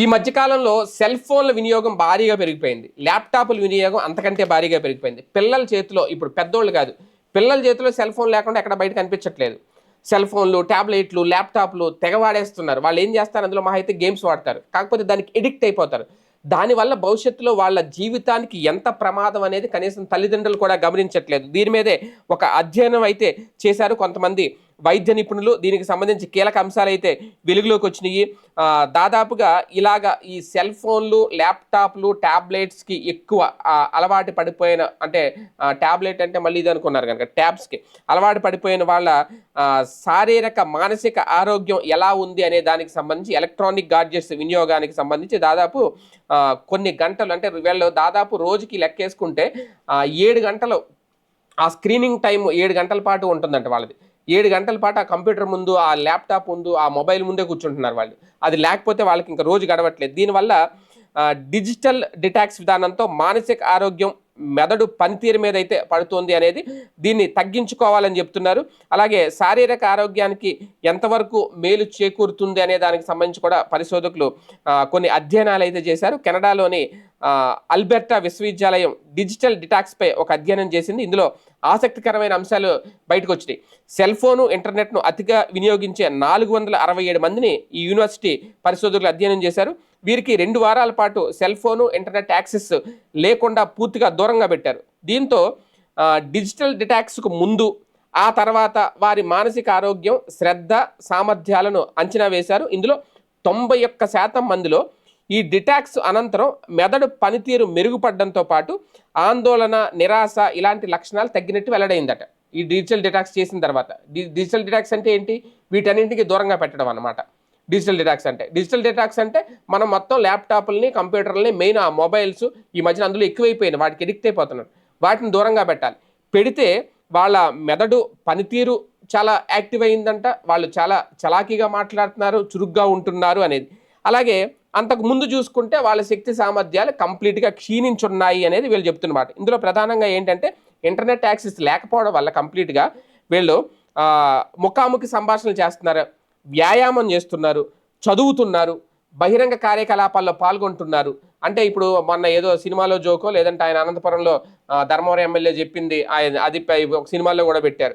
ఈ మధ్యకాలంలో సెల్ ఫోన్ల వినియోగం భారీగా పెరిగిపోయింది. ల్యాప్టాప్ల వినియోగం అంతకంటే భారీగా పెరిగిపోయింది. పిల్లల చేతిలో ఇప్పుడు పెద్దోళ్ళు కాదు పిల్లల చేతిలో సెల్ ఫోన్ లేకుండా ఎక్కడ బయట కనిపించట్లేదు. సెల్ ఫోన్లు ట్యాబ్లెట్లు ల్యాప్టాప్లు తెగ వాడేస్తున్నారు. వాళ్ళు ఏం చేస్తారు? అందులో మహా అయితే గేమ్స్ వాడతారు. కాకపోతే దానికి ఎడిక్ట్ అయిపోతారు. దానివల్ల భవిష్యత్తులో వాళ్ళ జీవితానికి ఎంత ప్రమాదం అనేది కనీసం తల్లిదండ్రులు కూడా గమనించట్లేదు. దీని మీదే ఒక అధ్యయనం అయితే చేశారు కొంతమంది వైద్య నిపుణులు దీనికి సంబంధించి కీలక అంశాలు అయితే వెలుగులోకి వచ్చినాయి. దాదాపుగా ఇలాగా ఈ సెల్ ఫోన్లు ల్యాప్టాప్లు ట్యాబ్లెట్స్కి ఎక్కువ అలవాటు పడిపోయిన అంటే ట్యాబ్లెట్ అంటే మళ్ళీ ఇది అనుకున్నారు కనుక ట్యాబ్స్కి అలవాటు పడిపోయిన వాళ్ళ శారీరక మానసిక ఆరోగ్యం ఎలా ఉంది అనే దానికి సంబంధించి ఎలక్ట్రానిక్ గాడ్జెట్స్ వినియోగానికి సంబంధించి దాదాపు కొన్ని గంటలు అంటే వీళ్ళు దాదాపు రోజుకి లెక్కేసుకుంటే ఏడు గంటలు ఆ స్క్రీనింగ్ టైం ఏడు గంటల పాటు ఉంటుందంట వాళ్ళది. ఏడు గంటల పాటు ఆ కంప్యూటర్ ముందు ఆ ల్యాప్టాప్ ముందు ఆ మొబైల్ ముందే కూర్చుంటున్నారు వాళ్ళు. అది లేకపోతే వాళ్ళకి ఇంకా రోజు గడవట్లేదు. దీనివల్ల డిజిటల్ డిటాక్స్ విధానంతో మానసిక ఆరోగ్యం మెదడు పనితీరు మీద అయితే పడుతోంది అనేది దీన్ని తగ్గించుకోవాలని చెప్తున్నారు. అలాగే శారీరక ఆరోగ్యానికి ఎంతవరకు మేలు చేకూరుతుంది అనే దానికి సంబంధించి కూడా పరిశోధకులు కొన్ని అధ్యయనాలు అయితే చేశారు. కెనడాలోని అల్బెర్టా విశ్వవిద్యాలయం డిజిటల్ డిటాక్స్పై ఒక అధ్యయనం చేసింది. ఇందులో ఆసక్తికరమైన అంశాలు బయటకు వచ్చినాయి. సెల్ ఫోను ఇంటర్నెట్ను అతిగా వినియోగించే నాలుగు వందల అరవై ఏడు మందిని ఈ యూనివర్సిటీ పరిశోధకులు అధ్యయనం చేశారు. వీరికి రెండు వారాల పాటు సెల్ ఫోను ఇంటర్నెట్ యాక్సెస్ లేకుండా పూర్తిగా దూరంగా పెట్టారు. దీంతో డిజిటల్ డిటాక్స్కు ముందు ఆ తర్వాత వారి మానసిక ఆరోగ్యం శ్రద్ధ సామర్థ్యాలను అంచనా వేశారు. ఇందులో తొంభై ఒక్క శాతం మందిలో ఈ డిటాక్స్ అనంతరం మెదడు పనితీరు మెరుగుపడడంతో పాటు ఆందోళన నిరాశ ఇలాంటి లక్షణాలు తగ్గినట్టు వెల్లడైందట. ఈ డిజిటల్ డిటాక్స్ చేసిన తర్వాత. డిజిటల్ డిటాక్స్ అంటే ఏంటి? వీటన్నింటికి దూరంగా పెట్టడం అనమాట డిజిటల్ డిటాక్స్ అంటే. డిజిటల్ డిటాక్స్ అంటే మనం మొత్తం ల్యాప్టాప్లని కంప్యూటర్లని మెయిన్ ఆ మొబైల్స్ ఈ మధ్యన అందులో ఎక్కువైపోయినాయి. వాటికి ఎడిక్ట్ అయిపోతున్నారు. వాటిని దూరంగా పెట్టాలి. పెడితే వాళ్ళ మెదడు పనితీరు చాలా యాక్టివ్ అయిందంట. వాళ్ళు చాలా చలాకీగా మాట్లాడుతున్నారు చురుగ్గా ఉంటున్నారు అనేది. అలాగే అంతకు ముందు చూసుకుంటే వాళ్ళ శక్తి సామర్థ్యాలు కంప్లీట్గా క్షీణించున్నాయి అనేది వీళ్ళు చెప్తున్నమాట. ఇందులో ప్రధానంగా ఏంటంటే ఇంటర్నెట్ యాక్సెస్ లేకపోవడం వల్ల కంప్లీట్గా వీళ్ళు ముఖాముఖి సంభాషణలు చేస్తున్నారు వ్యాయామం చేస్తున్నారు చదువుతున్నారు బహిరంగ కార్యకలాపాల్లో పాల్గొంటున్నారు. అంటే ఇప్పుడు మొన్న ఏదో సినిమాలో జోకో లేదంటే ఆయన అనంతపురంలో ధర్మవరం ఎమ్మెల్యే చెప్పింది ఆయన అది ఒక సినిమాలో కూడా పెట్టారు.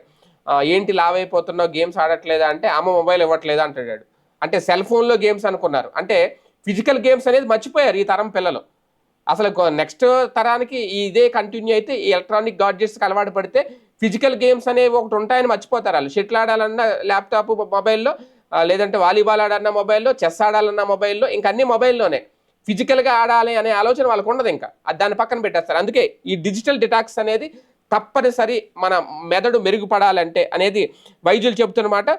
ఏంటి లావైపోతున్నావు గేమ్స్ ఆడట్లేదా అంటే అమ్మ మొబైల్ ఇవ్వట్లేదా అంటాడు అంటే సెల్ ఫోన్లో గేమ్స్ అనుకున్నారు. అంటే ఫిజికల్ గేమ్స్ అనేది మర్చిపోయారు ఈ తరం పిల్లలు. అసలు నెక్స్ట్ తరానికి ఇదే కంటిన్యూ అయితే ఈ ఎలక్ట్రానిక్ గాడ్జెట్స్కి అలవాటు పడితే ఫిజికల్ గేమ్స్ అనేవి ఒకటి ఉంటాయని మర్చిపోతారు వాళ్ళు. షటిల్ ఆడాలన్నా ల్యాప్టాప్ మొబైల్లో లేదంటే వాలీబాల్ ఆడాలన్నా మొబైల్లో చెస్ ఆడాలన్నా మొబైల్లో ఇంకా అన్ని మొబైల్లోనే. ఫిజికల్గా ఆడాలి అనే ఆలోచన వాళ్ళకు ఉండదు ఇంకా. దాని పక్కన పెట్టేస్తారు. అందుకే ఈ డిజిటల్ డిటాక్స్ అనేది తప్పనిసరి మన మెదడు మెరుగుపడాలంటే అనేది వైద్యులు చెబుతున్నమాట.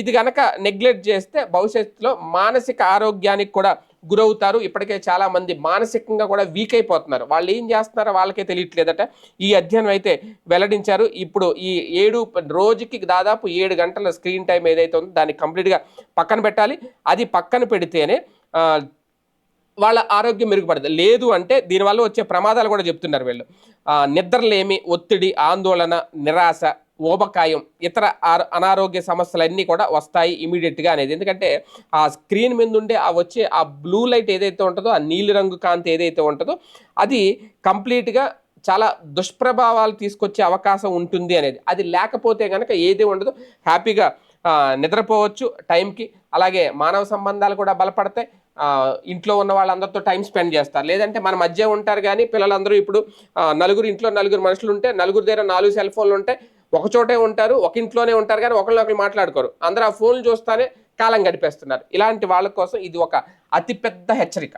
ఇది కనుక నెగ్లెక్ట్ చేస్తే భవిష్యత్తులో మానసిక ఆరోగ్యానికి కూడా గురవుతారు. ఇప్పటికే చాలామంది మానసికంగా కూడా వీక్ అయిపోతున్నారు. వాళ్ళు ఏం చేస్తున్నారో వాళ్ళకే తెలియట్లేదట. ఈ అధ్యయనం అయితే వెల్లడించారు. ఇప్పుడు ఈ ఏడు రోజుకి దాదాపు ఏడు గంటల స్క్రీన్ టైం ఏదైతే ఉందో దాన్ని కంప్లీట్గా పక్కన పెట్టాలి. అది పక్కన పెడితేనే వాళ్ళ ఆరోగ్యం మెరుగుపడదు. లేదు అంటే దీనివల్ల వచ్చే ప్రమాదాలు కూడా చెప్తున్నారు వీళ్ళు. నిద్రలేమి ఒత్తిడి ఆందోళన నిరాశ ఊబకాయం ఇతర అనారోగ్య సమస్యలన్నీ కూడా వస్తాయి ఇమీడియట్గా అనేది. ఎందుకంటే ఆ స్క్రీన్ మీద ఉండే ఆ వచ్చే ఆ బ్లూ లైట్ ఏదైతే ఉంటుందో ఆ నీలి రంగు కాంతి ఏదైతే ఉంటుందో అది కంప్లీట్గా చాలా దుష్ప్రభావాలు తీసుకొచ్చే అవకాశం ఉంటుంది అనేది. అది లేకపోతే కనుక ఏది ఉండదు. హ్యాపీగా నిద్రపోవచ్చు టైంకి. అలాగే మానవ సంబంధాలు కూడా బలపడతాయి. ఇంట్లో ఉన్న వాళ్ళందరితో టైం స్పెండ్ చేస్తారు. లేదంటే మన మధ్య ఉంటారు కానీ పిల్లలందరూ ఇప్పుడు నలుగురు ఇంట్లో నలుగురు మనుషులు ఉంటే నలుగురు దగ్గర నాలుగు సెల్ ఫోన్లు ఉంటాయి ఒక చోటే ఉంటారు ఒక ఇంట్లోనే ఉంటారు కానీ ఒకరినొకరు మాట్లాడుకోరు. అందరూ ఆ ఫోన్లు చూస్తానే కాలం గడిపేస్తున్నారు. ఇలాంటి వాళ్ళ కోసం ఇది ఒక అతిపెద్ద హెచ్చరిక.